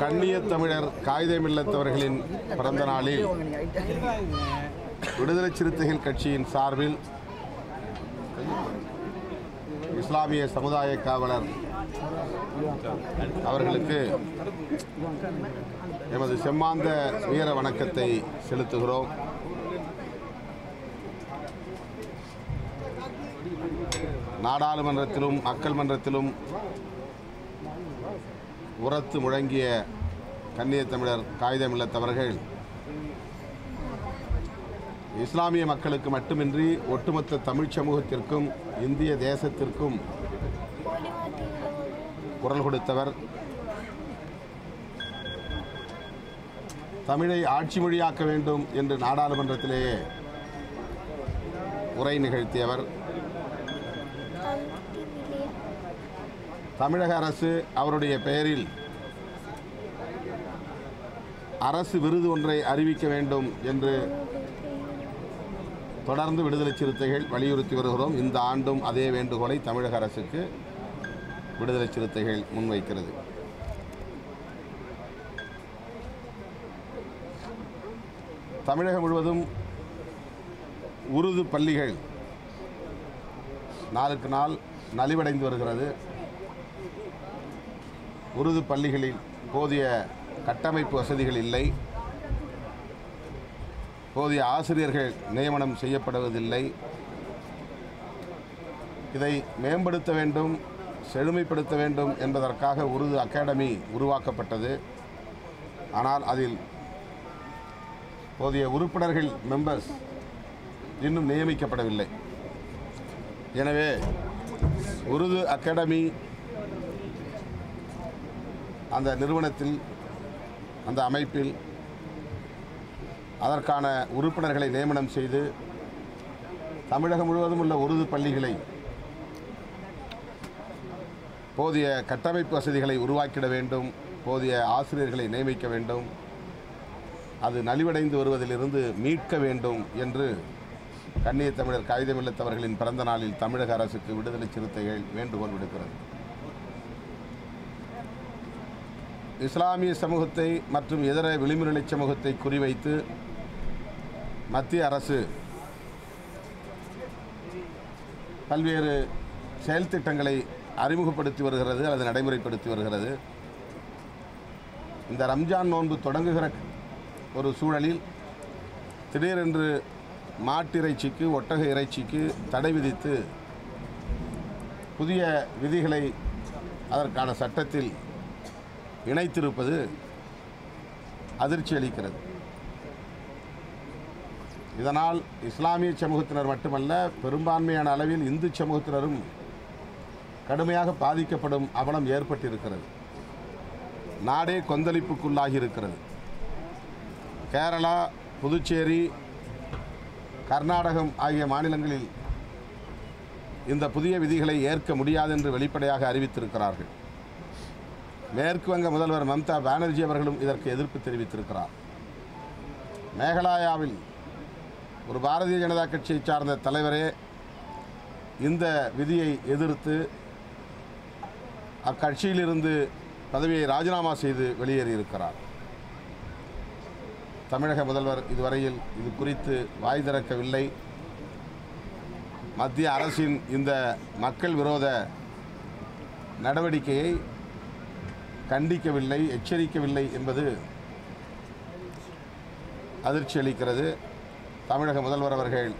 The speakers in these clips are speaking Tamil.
கண்ணிய தமிழர் காகிதமில்லத்தவர்களின் பிறந்த நாளில் விடுதலை சிறுத்தைகள் கட்சியின் சார்பில் இஸ்லாமிய சமுதாய காவலர் அவர்களுக்கு எமது செம்மாந்த வீர வணக்கத்தை செலுத்துகிறோம். நாடாளுமன்றத்திலும் மக்கள் மன்றத்திலும் உரத்து முழங்கிய கண்ணிய தமிழர் காகிதமில்லத்தவர்கள் இஸ்லாமிய மக்களுக்கு மட்டுமின்றி ஒட்டுமொத்த தமிழ் சமூகத்திற்கும் இந்திய தேசத்திற்கும் குரல் கொடுத்தவர் தமிழை ஆட்சி மொழியாக்க வேண்டும் என்று நாடாளுமன்றத்திலேயே உரை நிகழ்த்தியவர் தமிழக அரசு அவருடைய பெயரில் அரசு விருது ஒன்றை அறிவிக்க வேண்டும் என்று தொடர்ந்து விடுதலை சிறுத்தைகள் வலியுறுத்தி வருகிறோம். இந்த ஆண்டும் அதே வேண்டுகோளை தமிழக அரசுக்கு விடுதலை சிறுத்தைகள் முன்வைக்கிறது. தமிழகம் முழுவதும் உருது பள்ளிகள் நாளுக்கு நாள் நலிவடைந்து வருகிறது. உருது பள்ளிகளில் போதிய கட்டமைப்பு வசதிகள் இல்லை. போதிய ஆசிரியர்கள் நியமனம் செய்யப்படுவதில்லை. இதை மேம்படுத்த வேண்டும் செழுமைப்படுத்த வேண்டும் என்பதற்காக உருது அகாடமி உருவாக்கப்பட்டது. ஆனால் அதில் போதிய உறுப்பினர்கள் மெம்பர்ஸ் இன்னும் நியமிக்கப்படவில்லை. எனவே உருது அகாடமி அந்த நிறுவனத்தில் அந்த அமைப்பில் அதற்கான உறுப்பினர்களை நியமனம் செய்து தமிழகம் முழுவதும் உள்ள உருது பள்ளிகளை போதிய கட்டமைப்பு வசதிகளை உருவாக்கிட வேண்டும் போதிய ஆசிரியர்களை நியமிக்க வேண்டும் அது நலிவடைந்து வருவதிலிருந்து மீட்க வேண்டும் என்று கண்ணிய தமிழர் காகிதமில்லத்தவர்களின் பிறந்த நாளில் தமிழக அரசுக்கு விடுதலை சிறுத்தைகள் வேண்டுகோள் விடுக்கிறது. இஸ்லாமிய சமூகத்தை மற்றும் இதர விளிம்புநிலை சமூகத்தை குறிவைத்து மத்திய அரசு பல்வேறு செயல் திட்டங்களை அறிமுகப்படுத்தி வருகிறது அல்லது நடைமுறைப்படுத்தி வருகிறது. இந்த ரம்ஜான் நோன்பு தொடங்குகிற ஒரு சூழலில் திடீரென்று மாட்டிறைச்சிக்கு ஒட்டக இறைச்சிக்கு தடை விதித்து புதிய விதிகளை அதற்கான சட்டத்தில் இணைத்திருப்பது அதிர்ச்சி அளிக்கிறது. இதனால் இஸ்லாமிய சமூகத்தினர் மட்டுமல்ல பெரும்பான்மையான அளவில் இந்து சமூகத்தினரும் கடுமையாக பாதிக்கப்படும் அவலம் ஏற்பட்டிருக்கிறது. நாடே கொந்தளிப்புக்குள்ளாகி இருக்கிறது கேரளா புதுச்சேரி கர்நாடகம் ஆகிய மாநிலங்களில் இந்த புதிய விதிகளை ஏற்க முடியாது என்று வெளிப்படையாக அறிவித்திருக்கிறார்கள். மேற்கு வங்க முதல்வர் மம்தா பானர்ஜி அவர்களும் இதற்கு எதிர்ப்பு தெரிவித்திருக்கிறார். மேகலாயாவில் ஒரு பாரதிய ஜனதா கட்சியை சார்ந்த தலைவரே இந்த விதியை எதிர்த்து அக்கட்சியிலிருந்து பதவியை ராஜினாமா செய்து வெளியேறியிருக்கிறார். தமிழக முதல்வர் இதுவரையில் இது குறித்து வாய் திறக்கவில்லை. மத்திய அரசின் இந்த மக்கள் விரோத நடவடிக்கையை கண்டிக்கவில்லை எச்சரிக்கவில்லை என்பது அதிர்ச்சி அளிக்கிறது. தமிழக முதல்வர் அவர்கள்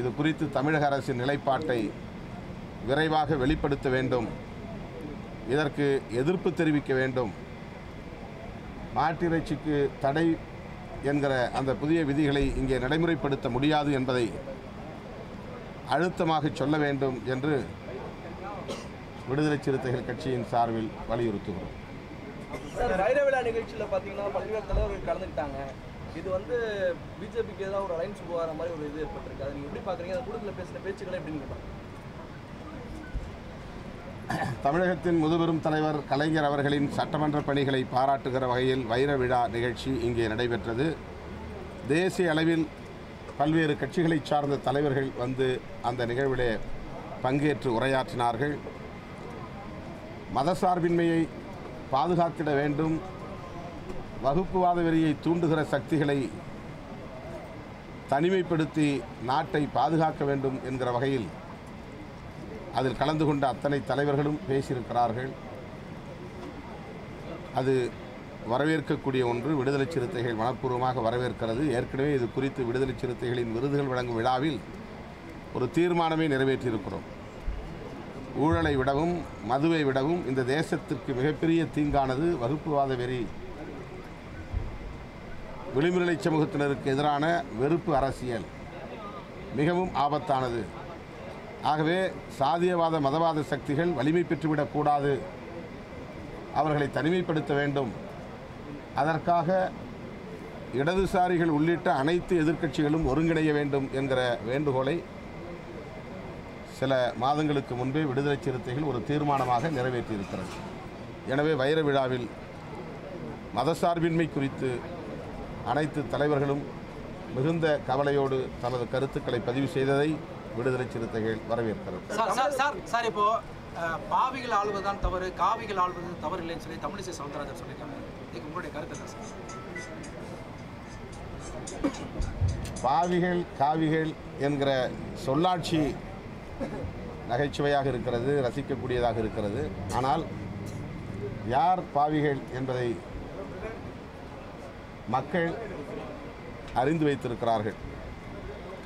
இது குறித்து தமிழக அரசின் நிலைப்பாட்டை விரைவாக வெளிப்படுத்த வேண்டும். இதற்கு எதிர்ப்பு தெரிவிக்க வேண்டும். மாட்டிறைச்சிக்கு தடை என்கிற அந்த புதிய விதிகளை இங்கே நடைமுறைப்படுத்த முடியாது என்பதை அழுத்தமாக சொல்ல வேண்டும் என்று விடுதலை சிறுத்தைகள் கட்சியின் சார்பில் வலியுறுத்துகிறோம். சார் வைர விழா நிகழ்ச்சியில் பார்த்தீங்கன்னா பல்வேறு தலைவர்கள் கலந்துக்கிட்டாங்க. இது வந்து பிஜேபிக்கு எதிராக ஒரு அலைன்ஸ் போகிற மாதிரி ஒரு இது ஏற்பட்டிருக்கு. அதை நீங்கள் எப்படி பார்க்குறீங்க அந்த கூட்டத்தில் பேசின பேச்சுக்களை எப்படி நீங்கள் தமிழகத்தின் முதுபெரும் தலைவர் கலைஞர் அவர்களின் சட்டமன்ற பணிகளை பாராட்டுகிற வகையில் வைர விழா நிகழ்ச்சி இங்கே நடைபெற்றது. தேசிய அளவில் பல்வேறு கட்சிகளைச் சார்ந்த தலைவர்கள் வந்து அந்த நிகழ்விலே பங்கேற்று உரையாற்றினார்கள். மதசார்பின்மையை பாதுகாத்திட வேண்டும். வகுப்புவாத வெறியை தூண்டுகிற சக்திகளை தனிமைப்படுத்தி நாட்டை பாதுகாக்க வேண்டும் என்கிற வகையில் அதில் கலந்து கொண்ட அத்தனை தலைவர்களும் பேசியிருக்கிறார்கள். அது வரவேற்கக்கூடிய ஒன்று விடுதலை சிறுத்தைகள் மனப்பூர்வமாக வரவேற்கிறது. ஏற்கனவே இது குறித்து விடுதலை சிறுத்தைகளின் விருதுகள் வழங்கும் விழாவில் ஒரு தீர்மானமே நிறைவேற்றியிருக்கிறோம். ஊழலை விடவும் மதுவை விடவும் இந்த தேசத்திற்கு மிகப்பெரிய தீங்கானது வகுப்புவாத வெறி. விளிம்புநிலை சமூகத்தினருக்கு எதிரான வெறுப்பு அரசியல். மிகவும் ஆபத்தானது. ஆகவே சாதியவாத மதவாத சக்திகள் வலிமை பெற்றுவிடக்கூடாது அவர்களை தனிமைப்படுத்த வேண்டும். அதற்காக இடதுசாரிகள் உள்ளிட்ட அனைத்து எதிர்க்கட்சிகளும் ஒருங்கிணைய வேண்டும் என்கிற வேண்டுகோளை சில மாதங்களுக்கு முன்பே விடுதலை சிறுத்தைகள் ஒரு தீர்மானமாக நிறைவேற்றியிருக்கிறது. எனவே வைர விழாவில் மதசார்பின்மை குறித்து அனைத்து தலைவர்களும் மிகுந்த கவலையோடு தமது கருத்துக்களை பதிவு செய்ததை விடுதலை சிறுத்தைகள் வரவேற்கிறது. சார் இப்போ பாவிகள் ஆள்வதுதான் தவறு காவிகள் ஆள்வது தவறு இல்லைன்னு சொல்லி தமிழிசை சவுந்தரராஜன் சொல்லியிருக்காங்க. இதுக்கு உங்களுடைய கருத்து சார்? பாவிகள் காவிகள் என்கிற சொல்லாட்சி நகைச்சுவையாக இருக்கிறது ரசிக்கக்கூடியதாக இருக்கிறது. ஆனால் யார் பாவிகள் என்பதை மக்கள் அறிந்து வைத்திருக்கிறார்கள்.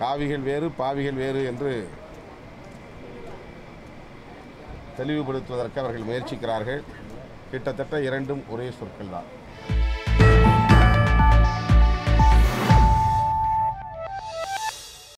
காவிகள் வேறு பாவிகள் வேறு என்று தெளிவுபடுத்துவதற்கு அவர்கள் முயற்சிக்கிறார்கள். கிட்டத்தட்ட இரண்டும் ஒரே சொற்கள் தான்.